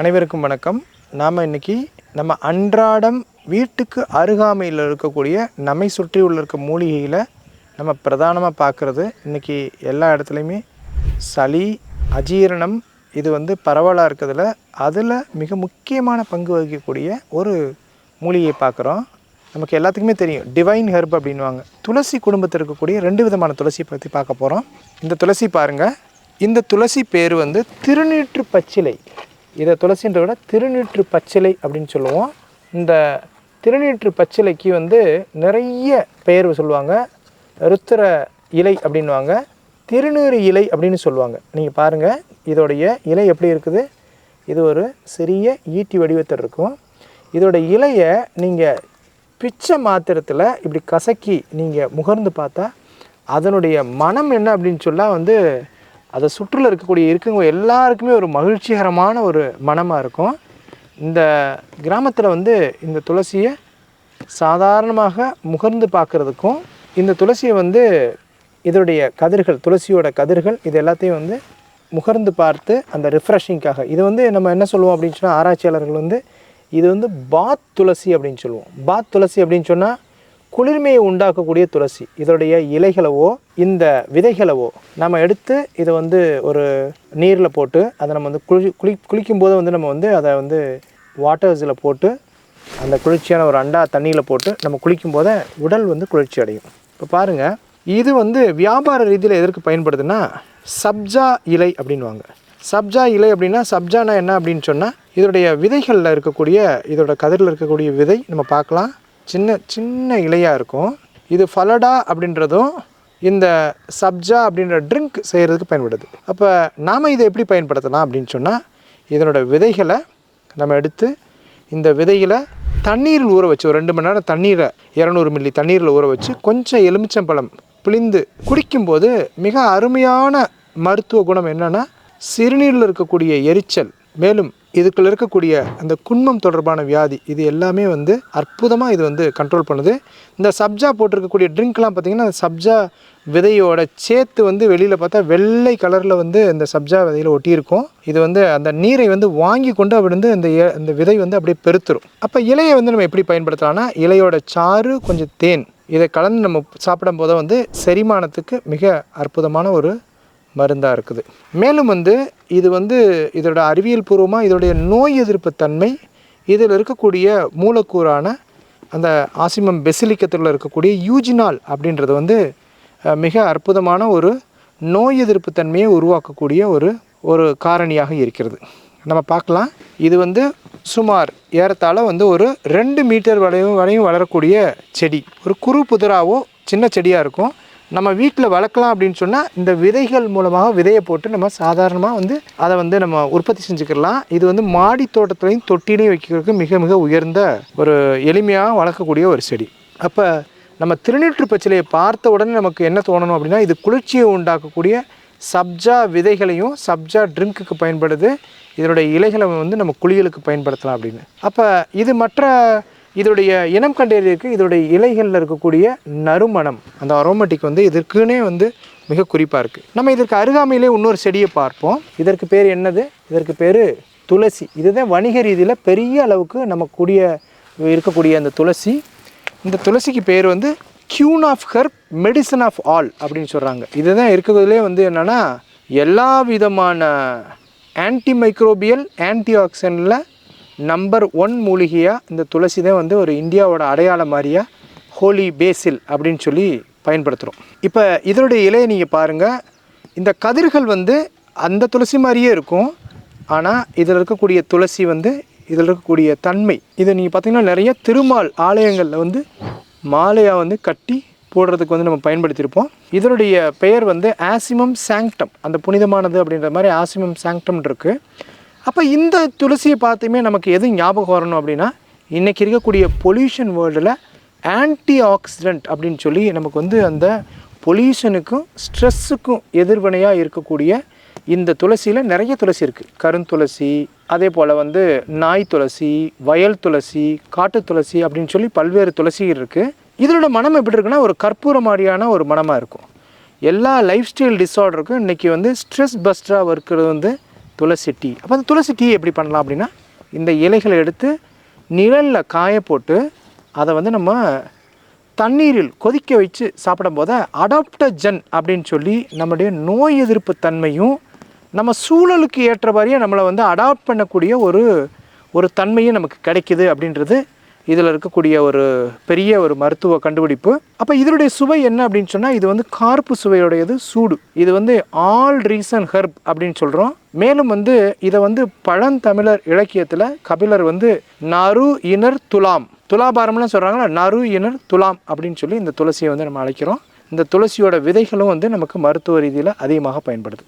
அனைவருக்கும் வணக்கம். நாம் இன்றைக்கி நம்ம அன்றாடம் வீட்டுக்கு அருகாமையில் இருக்கக்கூடிய நம்மை சுற்றி உள்ள இருக்க மூலிகையில் நம்ம பிரதானமாக பார்க்குறது இன்றைக்கி எல்லா இடத்துலையுமே சளி அஜீரணம் இது வந்து பரவலாக இருக்கிறதுல அதில் மிக முக்கியமான பங்கு வகிக்கக்கூடிய ஒரு மூலிகையை பார்க்குறோம். நமக்கு எல்லாத்துக்குமே தெரியும். டிவைன் ஹெர்ப் அப்படின்வாங்க துளசி குடும்பத்தில் இருக்கக்கூடிய ரெண்டு விதமான துளசி பற்றி பார்க்க போகிறோம் இந்த துளசி பாருங்கள் இந்த துளசி பேர் வந்து திருநீற்று பச்சிலை. இதை துளசின்ற விட திருநீற்று பச்சிலை அப்படின்னு சொல்லுவோம். இந்த திருநீற்று பச்சிலைக்கு வந்து நிறைய பெயர் சொல்லுவாங்க. ருத்திர இலை அப்படின்வாங்க திருநீறு இலை அப்படின்னு சொல்லுவாங்க. நீங்கள் பாருங்கள் இதோடைய இலை எப்படி இருக்குது? இது ஒரு சிறிய ஈட்டி வடிவத்தில் இருக்கும். இதோட இலையை நீங்கள் பிச்சை மாத்திரத்தில் இப்படி கசக்கி நீங்கள் முகர்ந்து பார்த்தா அதனுடைய மனம் என்ன அப்படின்னு சொன்னால் வந்து அதை சுற்றில் இருக்கக்கூடிய இருக்கவங்க எல்லாருக்குமே ஒரு மகிழ்ச்சிகரமான ஒரு மனமாக இருக்கும். இந்த கிராமத்தில் வந்து இந்த துளசியை சாதாரணமாக முகர்ந்து பார்க்குறதுக்கும் இந்த துளசியை வந்து இதோடைய கதிர்கள் துளசியோட கதிர்கள் இது எல்லாத்தையும் வந்து முகர்ந்து பார்த்து அந்த ரிஃப்ரெஷிங்காக இது வந்து நம்ம என்ன சொல்லுவோம் அப்படின்னு சொன்னால் ஆராய்ச்சியாளர்கள் வந்து இது வந்து பாத் துளசி அப்படின்னு சொல்லுவோம். பாத் துளசி அப்படின்னு சொன்னால் குளிர்மையை உண்டாக்கக்கூடிய துளசி. இதோடைய இலைகளவோ இந்த விதைகளவோ நம்ம எடுத்து இதை வந்து ஒரு நீரில் போட்டு அதை நம்ம வந்து குளி குளி குளிக்கும்போது வந்து நம்ம வந்து அதை வந்து வாட்டர்ஸில் போட்டு அந்த குளிர்ச்சியான ஒரு அண்டா தண்ணியில் போட்டு நம்ம குளிக்கும் போதே உடல் வந்து குளிர்ச்சி அடையும். இப்போ பாருங்கள் இது வந்து வியாபார ரீதியில் எதற்கு பயன்படுதுன்னா சப்ஜா இலை அப்படின்வாங்க சப்ஜா இலை அப்படின்னா சப்ஜானா என்ன அப்படின்னு சொன்னால் இதோடைய விதைகளில் இருக்கக்கூடிய இதோட கதிரில் இருக்கக்கூடிய விதை நம்ம பார்க்கலாம். சின்ன சின்ன இலையாக இருக்கும். இது ஃபலடா அப்படின்றதும் இந்த சப்ஜா அப்படின்ற ட்ரிங்க் செய்கிறதுக்கு பயன்படுது. அப்போ நாம் இதை எப்படி பயன்படுத்தலாம் அப்படின்னு சொன்னால் இதனோட விதைகளை நம்ம எடுத்து இந்த விதைகளை தண்ணீரில் ஊற வச்சு ஒரு ரெண்டு மணி நேரம் தண்ணீரை இரநூறு மில்லி தண்ணீரில் ஊற வச்சு கொஞ்சம் எலுமிச்சம்பழம் பிழிந்து குடிக்கும்போது மிக அருமையான மருத்துவ குணம் என்னென்னா சிறுநீரில் இருக்கக்கூடிய எரிச்சல் மேலும் இதுக்குள்ள இருக்கக்கூடிய அந்த குன்மம் தொடர்பான வியாதி இது எல்லாமே வந்து அற்புதமாக இது வந்து கண்ட்ரோல் பண்ணுது. இந்த சப்ஜா போட்டிருக்கக்கூடிய ட்ரிங்க்லாம் பார்த்திங்கன்னா அந்த சப்ஜா விதையோட சேர்த்து வந்து வெளியில் பார்த்தா வெள்ளை கலரில் வந்து இந்த சப்ஜா விதையில் ஒட்டியிருக்கும். இது வந்து அந்த நீரை வந்து வாங்கி கொண்டு அப்படி வந்து அந்த அந்த விதை வந்து அப்படியே பெருத்துரும். அப்போ இலையை வந்து நம்ம எப்படி பயன்படுத்தலாம்னா இலையோட சாறு கொஞ்சம் தேன் இதை கலந்து நம்ம சாப்பிடும் போது வந்து செரிமானத்துக்கு மிக அற்புதமான ஒரு மருந்தாக இருக்குது. மேலும் வந்து இது வந்து இதோட அறிவியல் பூர்வமாக இதோடைய நோய் எதிர்ப்பு தன்மை இதில் இருக்கக்கூடிய மூலக்கூறான அந்த ஆசிமம் பெசிலிக்கத்தில் இருக்கக்கூடிய யூஜினால் அப்படின்றது வந்து மிக அற்புதமான ஒரு நோய் எதிர்ப்பு தன்மையை உருவாக்கக்கூடிய ஒரு ஒரு காரணியாக இருக்கிறது. நம்ம பார்க்கலாம். இது வந்து சுமார் ஏறத்தாழ வந்து ஒரு ரெண்டு மீட்டர் வரையும் வரையும் வளரக்கூடிய செடி. ஒரு குறு புதிராவோ சின்ன செடியாக இருக்கும். நம்ம வீட்டில் வளர்க்கலாம் அப்படின்னு சொன்னால் இந்த விதைகள் மூலமாக விதையை போட்டு நம்ம சாதாரணமாக வந்து அதை வந்து நம்ம உற்பத்தி செஞ்சுக்கலாம். இது வந்து மாடி தோட்டத்துலையும் தொட்டிலையும் வைக்கிறதுக்கு மிக மிக உயர்ந்த ஒரு எளிமையாக வளர்க்கக்கூடிய ஒரு செடி. அப்போ நம்ம திருநீற்று பச்சிலையை பார்த்த உடனே நமக்கு என்ன தோணணும் அப்படின்னா இது குளிர்ச்சியை உண்டாக்கக்கூடிய சப்ஜா விதைகளையும் சப்ஜா ட்ரிங்க்குக்கு பயன்படுது. இதனுடைய இலைகளை வந்து நம்ம குளியலுக்கு பயன்படுத்தலாம் அப்படின்னு. அப்போ இது மற்ற இதோடைய இனம் கண்டறியிருக்கு இதோடைய இலைகளில் இருக்கக்கூடிய நறுமணம் அந்த அரோமேட்டிக் வந்து இதற்குனே வந்து மிக குறிப்பாக இருக்குது நம்ம இதற்கு அருகாமையிலே இன்னொரு செடியை பார்ப்போம். இதற்கு பேர் என்னது? இதற்கு பேர் துளசி. இதுதான் வணிக ரீதியில் பெரிய அளவுக்கு நம்ம கூடிய இருக்கக்கூடிய அந்த துளசி. இந்த துளசிக்கு பேர் வந்து queen of herb medicine of all அப்படின்னு சொல்கிறாங்க இதுதான் இருக்கிறதுலே வந்து என்னென்னா எல்லா விதமான ஆன்டி மைக்ரோபியல் ஆன்டி ஆக்சிடென்டில் நம்பர் ஒன் மூலிகையாக இந்த துளசி தான் வந்து ஒரு இந்தியாவோட அடையாளம் மாதிரியாக ஹோலி பேசில் அப்படின்னு சொல்லி பயன்படுத்துகிறோம் இப்போ இதனுடைய இலையை நீங்கள் பாருங்கள் இந்த கதிர்கள் வந்து அந்த துளசி மாதிரியே இருக்கும். ஆனால் இதில் இருக்கக்கூடிய துளசி வந்து இதில் இருக்கக்கூடிய தன்மை. இதை நீங்கள் பார்த்தீங்கன்னா நிறைய திருமால் ஆலயங்களில் வந்து மாலையாக வந்து கட்டி போடுறதுக்கு வந்து நம்ம பயன்படுத்தியிருப்போம். இதனுடைய பெயர் வந்து ஆசிமம் சாங்டம் அந்த புனிதமானது அப்படின்ற மாதிரி ஆசிமம் சாங்டம் இருக்குது அப்போ இந்த துளசியை பார்த்துமே நமக்கு எது ஞாபகம் வரணும் அப்படின்னா இன்றைக்கி இருக்கக்கூடிய பொல்யூஷன் வேர்ல்டில் ஆன்டி ஆக்சிடென்ட் அப்படின்னு சொல்லி நமக்கு வந்து அந்த பொல்யூஷனுக்கும் ஸ்ட்ரெஸ்ஸுக்கும் எதிர்வினையாக இருக்கக்கூடிய இந்த துளசியில் நிறைய துளசி இருக்குது கருந்துளசி அதே போல் வந்து நாய் துளசி வயல் துளசி காட்டு துளசி அப்படின்னு சொல்லி பல்வேறு துளசிகள் இருக்குது இதனோட மனம் எப்படி இருக்குன்னா ஒரு கற்பூர மாதிரியான ஒரு மனமாக இருக்கும். எல்லா லைஃப் ஸ்டைல் டிஸார்டருக்கும் இன்றைக்கி வந்து ஸ்ட்ரெஸ் பஸ்டராக இருக்கிறது வந்து துளசி டீ. அப்போ அந்த துளசி டீ எப்படி பண்ணலாம் அப்படின்னா இந்த இலைகளை எடுத்து நிழலில் காய போட்டு அதை வந்து நம்ம தண்ணீரில் கொதிக்க வச்சு சாப்பிடும் போது அடாப்டஜன் அப்படின்னு சொல்லி நம்முடைய நோய் எதிர்ப்பு தன்மையும் நம்ம சூழலுக்கு ஏற்ற மாதிரியே நம்மளை வந்து அடாப்ட் பண்ணக்கூடிய ஒரு ஒரு தன்மையும் நமக்கு கிடைக்குது அப்படின்றது இதில் இருக்கக்கூடிய ஒரு பெரிய ஒரு மருத்துவ கண்டுபிடிப்பு. அப்போ இதனுடைய சுவை என்ன அப்படின்னு சொன்னால் இது வந்து கார்ப்பு சுவையுடையது சூடு. இது வந்து ஆல் ரீசன் ஹெர்ப் அப்படின்னு சொல்கிறோம். மேலும் வந்து இதை வந்து பழந்தமிழர் இலக்கியத்தில் கபிலர் வந்து நறு இனர் துலாம். துலாபாரம்லாம் சொல்கிறாங்களா? நறு இனர் துலாம் அப்படின்னு சொல்லி இந்த துளசியை வந்து நம்ம அழைக்கிறோம். இந்த துளசியோட விதைகளும் வந்து நமக்கு மருத்துவ ரீதியில் அதிகமாக பயன்படுது.